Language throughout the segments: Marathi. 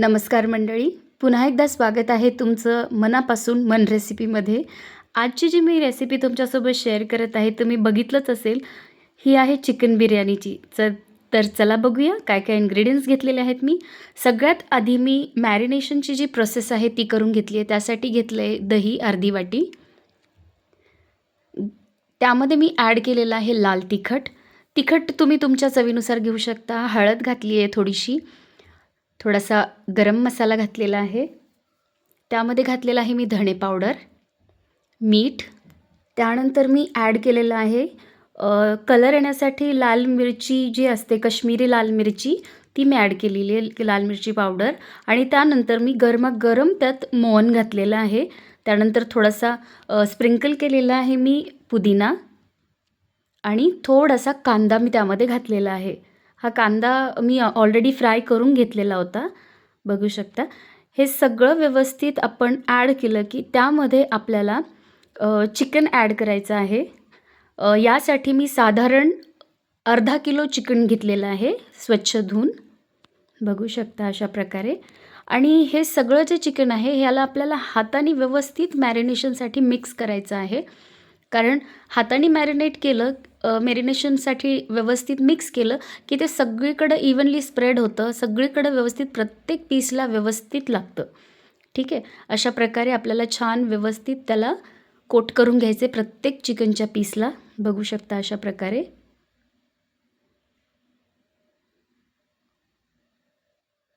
नमस्कार मंडळी. पुन्हा एकदा स्वागत आहे तुमचं मनापासून मन रेसिपीमध्ये. आजची जी मी रेसिपी तुमच्यासोबत शेअर करत आहे तुम्ही बघितलंच असेल ही आहे चिकन बिर्याणीची. तर तर चला बघूया काय काय इन्ग्रेडियंट्स घेतलेले आहेत मी. सगळ्यात आधी मी मॅरिनेशनची जी प्रोसेस आहे ती करून घेतली आहे. त्यासाठी घेतलं आहे दही अर्धी वाटी. त्यामध्ये मी ॲड केलेलं आहे लाल तिखट. तिखट तुम्ही तुमच्या चवीनुसार घेऊ शकता. हळद घातली आहे थोडीशी. थोडासा गरम मसाला घातलेला आहे. त्यामध्ये घातलेला आहे मी धणे पावडर मीठ. त्यानंतर मी ॲड केलेलं आहे कलर येण्यासाठी लाल मिरची जी असते कश्मीरी लाल मिरची ती मी ॲड केलेली आहे लाल मिरची पावडर. आणि त्यानंतर मी गरमागरम त्यात मोहन घातलेलं आहे. त्यानंतर थोडासा स्प्रिंकल केलेला आहे मी पुदिना. आणि थोडासा कांदा मी त्यामध्ये घातलेला आहे. हा कांदा मी ऑलरेडी फ्राय करून घेतलेला होता. बघू शकता. हे सगळं व्यवस्थित आपण ॲड केलं की त्यामध्ये आपल्याला चिकन ॲड करायचं आहे. यासाठी मी साधारण अर्धा किलो चिकन घेतलेलं आहे स्वच्छ धुवून. बघू शकता अशा प्रकारे. आणि हे सगळं जे चिकन आहे ह्याला आपल्याला हाताने व्यवस्थित मॅरिनेशनसाठी मिक्स करायचं आहे. कारण हाताने मॅरिनेट केलं मॅरिनेशनसाठी व्यवस्थित मिक्स केलं की ते सगळीकडं इव्हनली स्प्रेड होतं सगळीकडं व्यवस्थित प्रत्येक पीसला व्यवस्थित लागतं. ठीक आहे? अशा प्रकारे आपल्याला छान व्यवस्थित त्याला कोट करून घ्यायचे प्रत्येक चिकनच्या पीसला बघू शकता अशा प्रकारे.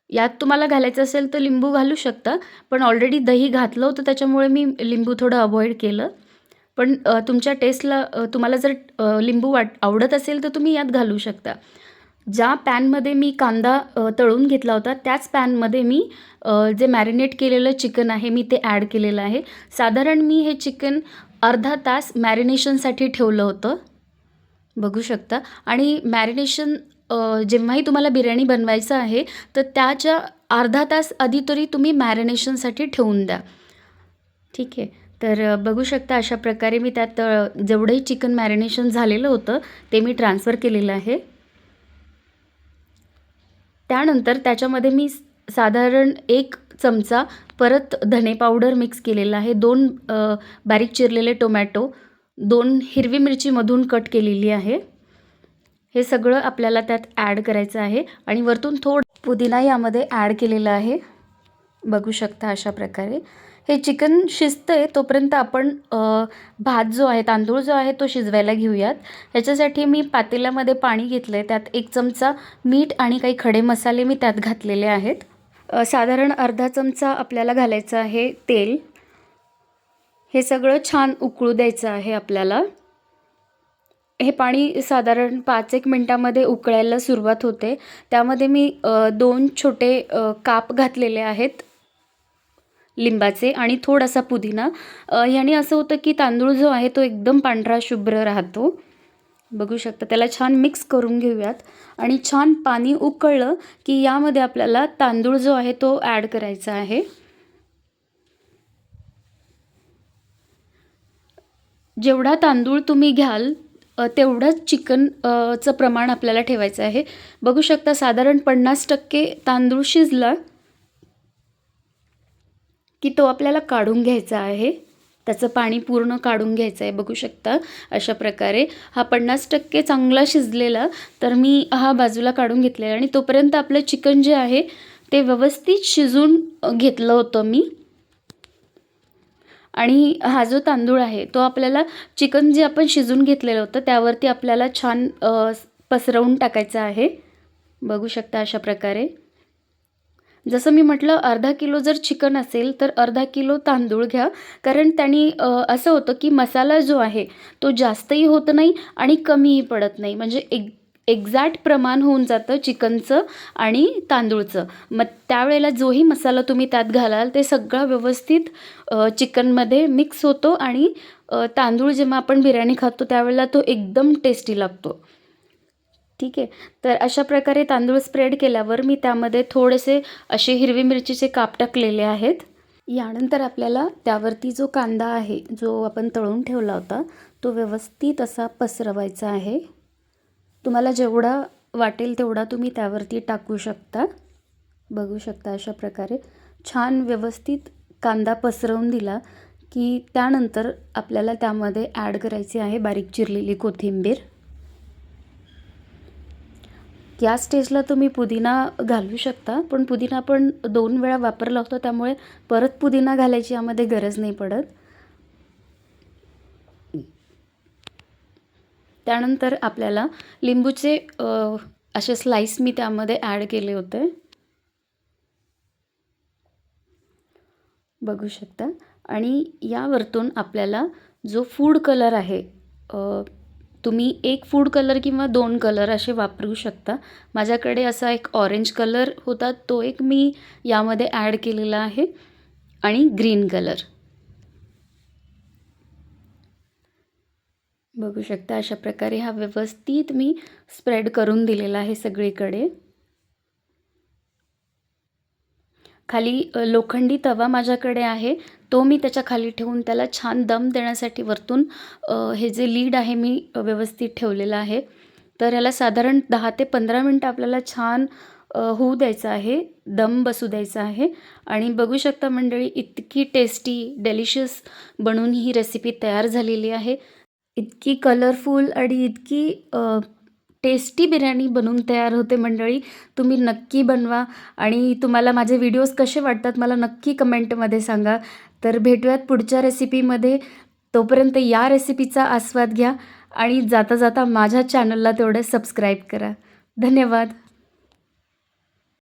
यात तुम्हाला घालायचं असेल तर लिंबू घालू शकता पण ऑलरेडी दही घातलं होतं त्याच्यामुळे मी लिंबू थोडं अवॉइड केलं. पण तुमच्या टेस्टला तुम्हाला जर लिंबू वाट आवडत असेल तर तुम्ही यात घालू शकता. ज्या पॅनमध्ये मी कांदा तळून घेतला होता त्याच पॅनमध्ये मी जे मॅरिनेट केलेलं चिकन आहे मी ते ॲड केलेलं आहे. साधारण मी हे चिकन अर्धा तास मॅरिनेशनसाठी ठेवलं होतं. बघू शकता. आणि मॅरिनेशन जेव्हाही तुम्हाला बिर्याणी बनवायचं आहे तर त्याच्या अर्धा तास आधी तरी तुम्ही मॅरिनेशनसाठी ठेवून द्या. ठीक आहे. तर बघू शकता अशा प्रकारे मी त्यात जेवढंही चिकन मॅरिनेशन झालेलं होतं ते मी ट्रान्सफर केलेलं आहे. त्यानंतर त्याच्यामध्ये मी साधारण एक चमचा परत धने पावडर मिक्स केलेला आहे. दोन बारीक चिरलेले टोमॅटो दोन हिरवी मिरचीमधून कट केलेली आहे. हे सगळं आपल्याला त्यात ॲड करायचं आहे आणि वरतून थोडं पुदिना यामध्ये ॲड केलेलं आहे. बघू शकता अशा प्रकारे. हे चिकन शिजतं आहे तोपर्यंत आपण भात जो आहे तांदूळ जो आहे तो शिजवायला घेऊयात. ह्याच्यासाठी मी पातेल्यामध्ये पाणी घेतलं आहे त्यात एक चमचा मीठ आणि काही खडे मसाले मी त्यात घातलेले आहेत. साधारण अर्धा चमचा आपल्याला घालायचं आहे तेल. हे सगळं छान उकळू द्यायचं आहे आपल्याला. हे पाणी साधारण पाच एक मिनटामध्ये उकळायला सुरुवात होते. त्यामध्ये मी दोन छोटे काप घातलेले आहेत. लिंबाचे आणि थोडासा पुदिना. ह्याने असं होतं की तांदूळ जो आहे तो एकदम पांढरा शुभ्र राहतो. बघू शकता त्याला छान मिक्स करून घेऊयात. आणि छान पाणी उकळलं की यामध्ये आपल्याला तांदूळ जो आहे तो ॲड करायचा आहे. जेवढा तांदूळ तुम्ही घ्याल तेवढंच चिकनचं प्रमाण आपल्याला ठेवायचं आहे. बघू शकता साधारण पन्नास टक्के तांदूळ शिजला. की तो आपल्याला काढून घ्यायचा आहे. त्याचं पाणी पूर्ण काढून घ्यायचं आहे. बघू शकता अशा प्रकारे. हा पन्नास टक्के चांगला शिजलेला तर मी हा बाजूला काढून घेतलेला आणि तोपर्यंत आपलं चिकन जे आहे ते व्यवस्थित शिजून घेतलं होतं मी. आणि हा जो तांदूळ आहे तो आपल्याला चिकन जे आपण शिजून घेतलेलं होतं त्यावरती आपल्याला छान पसरवून टाकायचं आहे. बघू शकता अशा प्रकारे. जसं मी म्हटलं अर्धा किलो जर चिकन असेल तर अर्धा किलो तांदूळ घ्या. कारण त्यांनी असं होतं की मसाला जो आहे तो जास्तही होत नाही आणि कमीही पडत नाही. म्हणजे एक एक्झॅक्ट प्रमाण होऊन जातं चिकनचं आणि तांदूळचं. मग त्यावेळेला जोही मसाला तुम्ही त्यात घालाल ते सगळं व्यवस्थित चिकनमध्ये मिक्स होतो आणि तांदूळ जेव्हा आपण बिर्याणी खातो त्यावेळेला तो एकदम टेस्टी लागतो. ठीक आहे. तर अशा प्रकारे तांदूळ स्प्रेड केल्यावर मी त्यामध्ये थोडेसे असे हिरवी मिरचीचे काप टाकलेले आहेत. यानंतर आपल्याला त्यावरती जो कांदा आहे जो आपण तळून ठेवला होता तो व्यवस्थित असा पसरवायचा आहे. तुम्हाला जेवढा वाटेल तेवढा तुम्ही त्यावरती टाकू शकता. बघू शकता अशा प्रकारे. छान व्यवस्थित कांदा पसरवून दिला की त्यानंतर आपल्याला त्यामध्ये ॲड करायची आहे बारीक चिरलेली कोथिंबीर. या स्टेजला तुम्ही पुदिना घालू शकता पण पुदिना आपण दोन वेळा वापरला होता त्यामुळे परत पुदिना घालायची यामध्ये गरज नाही पडत. त्यानंतर आपल्याला लिंबूचे असे स्लाइस मी त्यामध्ये ॲड केले होते. बघू शकता. आणि यावरतून आपल्याला जो फूड कलर आहे तुम्ही एक फूड कलर किंवा दोन कलर असे वापरू शकता. माझ्याकडे असा एक ऑरेंज कलर होता तो एक मी यामध्ये ॲड केलेला आहे. आणि ग्रीन कलर बघू शकता अशा प्रकारे हा व्यवस्थित मी स्प्रेड करून दिलेला आहे सगळीकडे. खाली लोखंडी तवा माझ्याकडे आहे. तो मी त्याच्याखाली ठेवून त्याला छान दम देण्यासाठी वरतून हे जे लीड आहे मी व्यवस्थित ठेवलेलं आहे. तर याला साधारण दहा ते पंधरा मिनटं आपल्याला छान होऊ द्यायचं आहे. दम बसू द्यायचा आहे. आणि बघू शकता मंडळी इतकी टेस्टी डेलिशियस बनवून ही रेसिपी तयार झालेली आहे. इतकी कलरफुल आणि इतकी टेस्टी बिर्याणी बनवून तयार होते मंडळी. तुम्ही नक्की बनवा आणि तुम्हाला माझे व्हिडिओज कसे वाटतात मला नक्की कमेंटमध्ये सांगा. तर भेटूयात पुढच्या रेसिपीमध्ये. तोपर्यंत या रेसिपीचा आस्वाद घ्या आणि जाता जाता माझ्या चॅनलला तेवढं सबस्क्राईब करा. धन्यवाद.